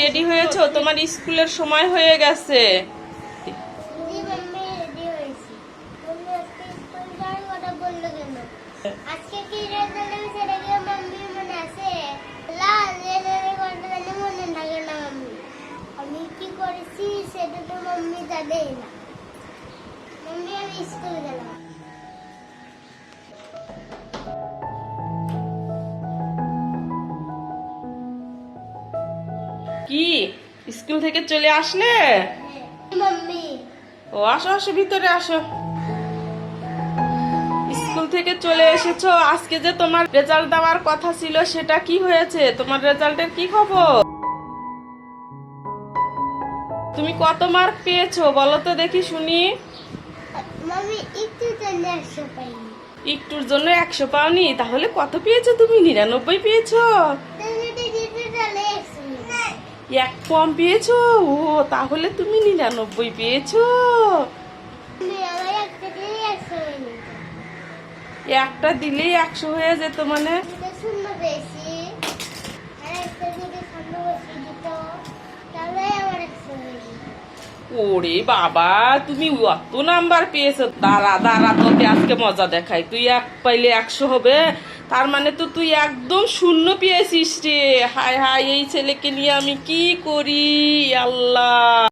Ready হয়েছো? তোমার স্কুলের সময় হয়ে গেছে। করেছি সেটা তো মাম্মি জানেই না। মাম্মি, আমি স্কুল গেলাম। কি? স্কুল থেকে চলে আসলে? ও আসো আসো ভিতরে আসো। স্কুল থেকে চলে এসেছ। আজকে যে তোমার রেজাল্ট দেওয়ার কথা ছিল সেটা কি হয়েছে? তোমার রেজাল্টের কি খবর? তুমি কত মার্ক পেয়েছ? বলো তো দেখি শুনি। একটুর জন্য একশো পাওনি? তাহলে কত পেয়েছ তুমি? নিরানব্বই পেয়েছ। এক কম পেয়েছ? ও তাহলে তুমি নিরানব্বই পেয়েছ। একটা দিলেই একশো হয়ে যেত মানে? ওরে বাবা, তুমি অত নাম্বার পেয়েছ। দাঁড়া দাঁড়া, তোকে আজকে মজা দেখাই। তুই এক পাইলে একশো হবে। তার মানে তো তুই একদম শূন্য পেয়েছিস রে। হায় হায়, এই ছেলেকে নিয়ে আমি কি করি? আল্লাহ।